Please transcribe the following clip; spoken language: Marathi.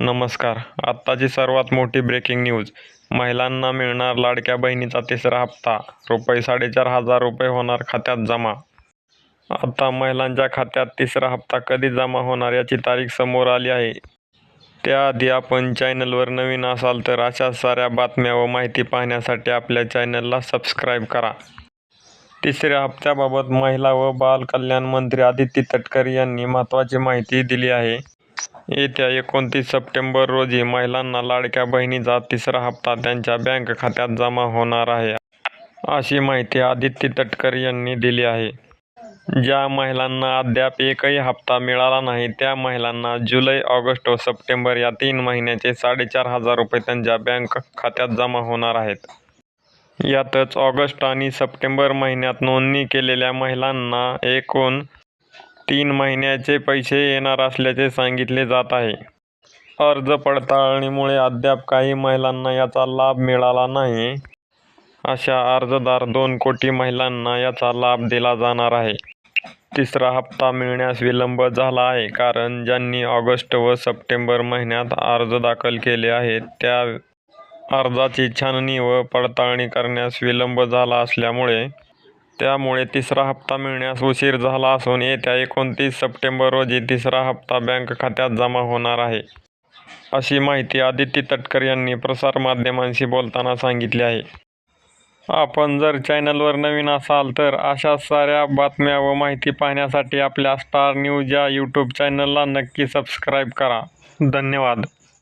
नमस्कार. आत्ताची सर्वात मोठी ब्रेकिंग न्यूज महिलांना मिळणार लाडक्या बहिणीचा तिसरा हप्ता. रुपये साडेचार हजार रुपये होणार खात्यात जमा. आता महिलांच्या खात्यात तिसरा हप्ता कधी जमा होणार याची तारीख समोर आली आहे. त्याआधी आपण चॅनलवर नवीन असाल तर अशा साऱ्या बातम्या व माहिती पाहण्यासाठी आपल्या चॅनलला सबस्क्राईब करा. तिसऱ्या हप्त्याबाबत महिला व बाल कल्याण मंत्री आदिती तटकरे यांनी महत्त्वाची माहिती दिली आहे. येत्या एकोणतीस सप्टेंबर रोजी महिलांना लाडक्या बहिणीचा तिसरा हप्ता त्यांच्या बँक खात्यात जमा होणार आहे अशी माहिती आदित्य तटकरे यांनी दिली आहे. ज्या महिलांना अद्याप एकही हप्ता मिळाला नाही त्या महिलांना जुलै ऑगस्ट व सप्टेंबर या तीन महिन्याचे साडेचार हजार रुपये त्यांच्या बँक खात्यात जमा होणार आहेत. यातच ऑगस्ट आणि सप्टेंबर महिन्यात नोंदणी केलेल्या महिलांना एकूण तीन महिन्याचे पैसे येणार असल्याचे सांगितले जात आहे. अर्ज पडताळणीमुळे अद्याप काही महिलांना याचा लाभ मिळाला नाही. अशा अर्जदार दोन कोटी महिलांना याचा लाभ दिला जाणार आहे. तिसरा हप्ता मिळण्यास विलंब झाला आहे कारण ज्यांनी ऑगस्ट व सप्टेंबर महिन्यात अर्ज दाखल केले आहेत त्या अर्जाची छाननी व पडताळणी करण्यास विलंब झाला असल्यामुळे त्यामुळे तिसरा हप्ता मिळण्यास उशीर झाला असून येत्या एकोणतीस सप्टेंबर रोजी तिसरा हप्ता बँक खात्यात जमा होणार आहे. अशी माहिती आदित्य तटकर यांनी प्रसारमाध्यमांशी बोलताना सांगितली आहे. आपण जर चॅनलवर नवीन असाल तर अशा साऱ्या बातम्या व माहिती पाहण्यासाठी आपल्या स्टार न्यूज या यूट्यूब चॅनलला नक्की सबस्क्राईब करा. धन्यवाद.